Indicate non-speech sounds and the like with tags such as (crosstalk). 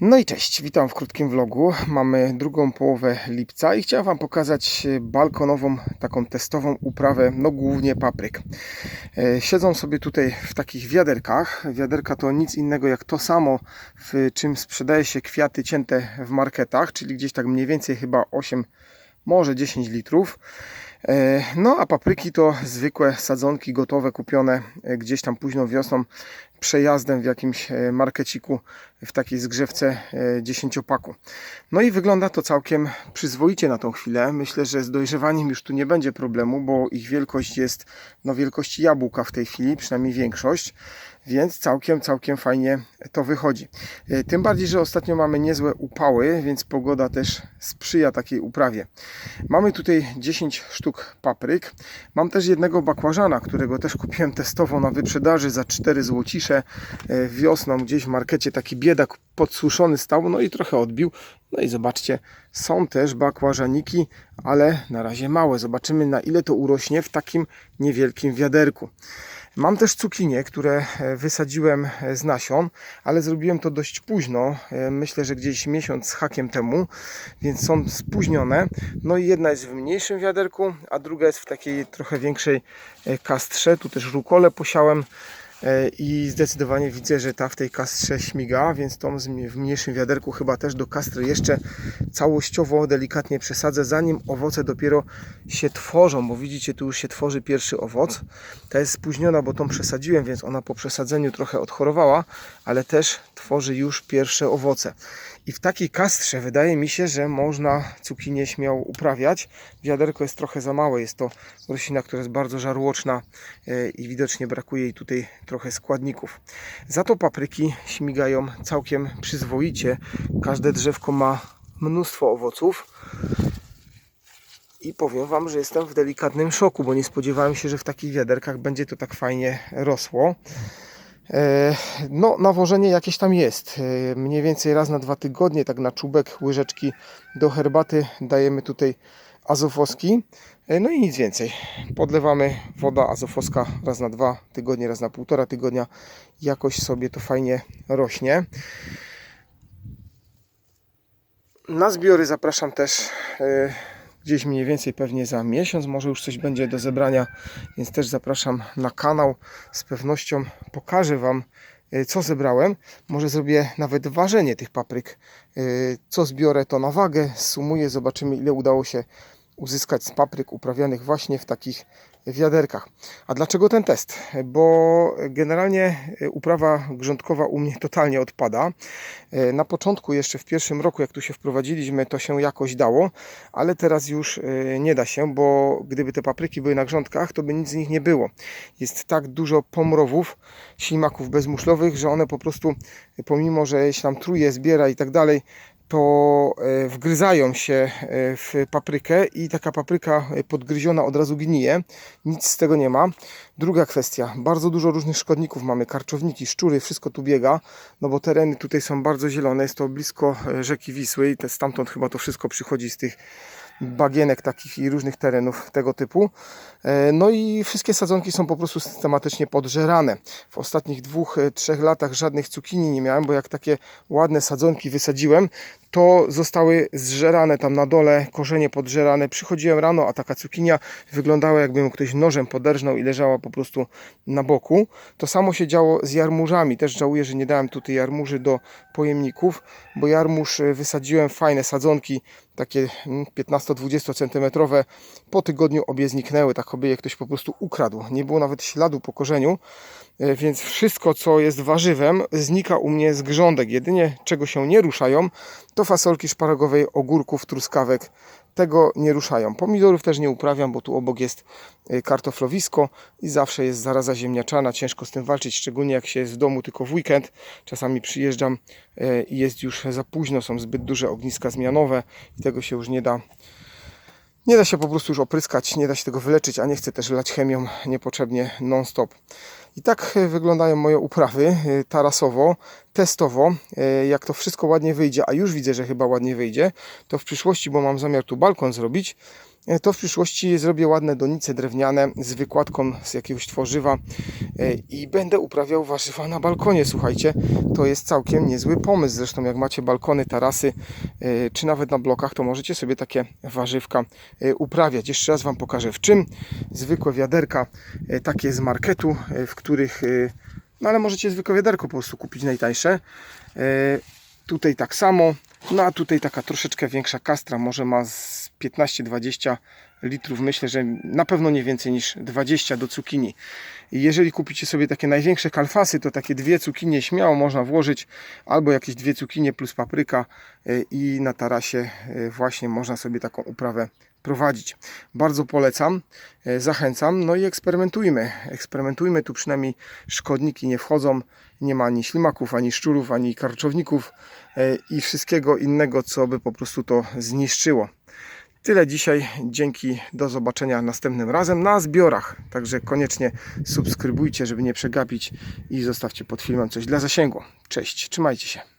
No i cześć, witam w krótkim vlogu. Mamy drugą połowę lipca i chciałem Wam pokazać balkonową, taką testową uprawę, no głównie papryk. E, Siedzą sobie tutaj w takich wiaderkach. Wiaderka to nic innego jak to samo, w czym sprzedaje się kwiaty cięte w marketach, czyli gdzieś tak mniej więcej chyba 8, może 10 litrów. E, No a papryki to zwykłe sadzonki gotowe, kupione e, gdzieś tam późną wiosną przejazdem w jakimś e, markeciku w takiej zgrzewce e, dziesięciopaku. No i wygląda to całkiem przyzwoicie na tą chwilę. Myślę, że z dojrzewaniem już tu nie będzie problemu, bo ich wielkość jest no, wielkości jabłka w tej chwili, przynajmniej większość, więc całkiem, całkiem fajnie to wychodzi. E, Tym bardziej, że ostatnio mamy niezłe upały, więc pogoda też sprzyja takiej uprawie. Mamy tutaj 10 sztuk papryk. Mam też jednego bakłażana, którego też kupiłem testowo na wyprzedaży za 4 złocisze e, wiosną gdzieś w markecie. Taki biedak podsuszony stał, no i trochę odbił. No i zobaczcie, są też bakłażaniki, ale na razie małe. Zobaczymy na ile to urośnie w takim niewielkim wiaderku. Mam też cukinie, które e, wysadziłem e, z nasion, ale zrobiłem to dość późno. e, Myślę, że gdzieś miesiąc z hakiem temu, więc są spóźnione. No i jedna jest w mniejszym wiaderku, a druga jest w takiej trochę większej kastrze. Tu też rukole posiałem i zdecydowanie widzę, że ta w tej kastrze śmiga, więc tą w mniejszym wiaderku chyba też do kastry jeszcze całościowo delikatnie przesadzę, zanim owoce dopiero się tworzą, bo widzicie, tu już się tworzy pierwszy owoc. Ta jest spóźniona, bo tą przesadziłem, więc ona po przesadzeniu trochę odchorowała, ale też tworzy już pierwsze owoce. I w takiej kastrze wydaje mi się, że można cukinię śmiało uprawiać. Wiaderko jest trochę za małe, jest to roślina, która jest bardzo żarłoczna e, i widocznie brakuje jej tutaj trochę składników. Za to papryki śmigają całkiem przyzwoicie. Każde drzewko ma mnóstwo owoców. I powiem Wam, że jestem w delikatnym szoku, bo nie spodziewałem się, że w takich wiaderkach będzie to tak fajnie rosło. E, No, nawożenie jakieś tam jest. E, Mniej więcej raz na dwa tygodnie, tak na czubek łyżeczki do herbaty dajemy tutaj azofoski. E, No i nic więcej. Podlewamy woda azofoska raz na dwa tygodnie, raz na półtora tygodnia. Jakoś sobie to fajnie rośnie. Na zbiory zapraszam też gdzieś mniej więcej pewnie za miesiąc, może już coś będzie do zebrania, więc też zapraszam na kanał. Z pewnością pokażę Wam, e, co zebrałem. Może zrobię nawet ważenie tych papryk. E, Co zbiorę, to na wagę, sumuję, zobaczymy, ile udało się uzyskać z papryk uprawianych właśnie w takich wiaderkach. A dlaczego ten test? Bo generalnie e, uprawa grządkowa u mnie (laughs) totalnie odpada. E, Na początku, jeszcze w pierwszym roku, jak tu się wprowadziliśmy, to się jakoś dało, ale teraz już e, nie da się, bo gdyby te papryki były na grządkach, to by nic z nich nie było. Jest tak dużo pomrowów, ślimaków bezmuszlowych, że one po prostu, pomimo że się tam truje, zbiera i tak dalej, to e, wgryzają się e, w paprykę i taka papryka e, podgryziona od razu gnije. Nic z tego nie ma. Druga kwestia, bardzo dużo różnych szkodników mamy, karczowniki, szczury, wszystko tu biega, no bo tereny tutaj są bardzo zielone, jest to blisko rzeki Wisły i stamtąd chyba to wszystko przychodzi z tych bagienek takich i różnych terenów tego typu. E, No i wszystkie sadzonki są po prostu systematycznie podżerane. W ostatnich dwóch, e, trzech latach żadnych cukinii nie miałem, bo jak takie ładne sadzonki wysadziłem, to zostały zżerane tam na dole, korzenie podżerane. Przychodziłem rano, a taka cukinia wyglądała jakby ją ktoś nożem poderżnął i leżała po prostu na boku. To samo się działo z jarmużami. Też żałuję, że nie dałem tutaj jarmuży do pojemników, bo jarmuż e, wysadziłem fajne sadzonki, takie mm, 15-20 cm. Po tygodniu obie zniknęły, tak aby je ktoś po prostu ukradł. Nie było nawet śladu po korzeniu, więc wszystko, co jest warzywem, znika u mnie z grządek. Jedynie czego się nie ruszają, to fasolki szparagowej, ogórków, truskawek. Tego nie ruszają. Pomidorów też nie uprawiam, bo tu obok jest e, kartoflowisko i zawsze jest zaraza ziemniaczana. Ciężko z tym walczyć, szczególnie jak się jest w domu tylko w weekend. Czasami przyjeżdżam e, i jest już za późno, są zbyt duże ogniska zmianowe i tego się już nie da nie da się po prostu już opryskać, nie da się tego wyleczyć, a nie chcę też lać chemią niepotrzebnie non-stop. I tak e, wyglądają moje uprawy e, tarasowo, testowo. E, Jak to wszystko ładnie wyjdzie, a już widzę, że chyba ładnie wyjdzie, to w przyszłości, bo mam zamiar tu balkon zrobić, to w przyszłości zrobię ładne donice drewniane z wykładką z jakiegoś tworzywa e, i będę uprawiał warzywa na balkonie. Słuchajcie, to jest całkiem niezły pomysł. Zresztą jak macie balkony, tarasy e, czy nawet na blokach, to możecie sobie takie warzywka e, uprawiać. Jeszcze raz Wam pokażę w czym. Zwykłe wiaderka, e, takie z marketu, e, w których, e, no ale możecie zwykłe wiaderko po prostu kupić najtańsze. E, Tutaj tak samo, no a tutaj taka troszeczkę większa kastra, może ma z 15-20 litrów, myślę, że na pewno nie więcej niż 20 do cukinii. Jeżeli kupicie sobie takie największe kalfasy, to takie dwie cukinie śmiało można włożyć, albo jakieś dwie cukinie plus papryka y, i na tarasie y, właśnie można sobie taką uprawę prowadzić. Bardzo polecam, y, zachęcam, no i eksperymentujmy. Eksperymentujmy, tu przynajmniej szkodniki nie wchodzą, nie ma ani ślimaków, ani szczurów, ani karczowników i wszystkiego innego, co by po prostu to zniszczyło. Tyle dzisiaj. Dzięki. Do zobaczenia następnym razem na zbiorach. Także koniecznie subskrybujcie, żeby nie przegapić i zostawcie pod filmem coś dla zasięgu. Cześć, trzymajcie się.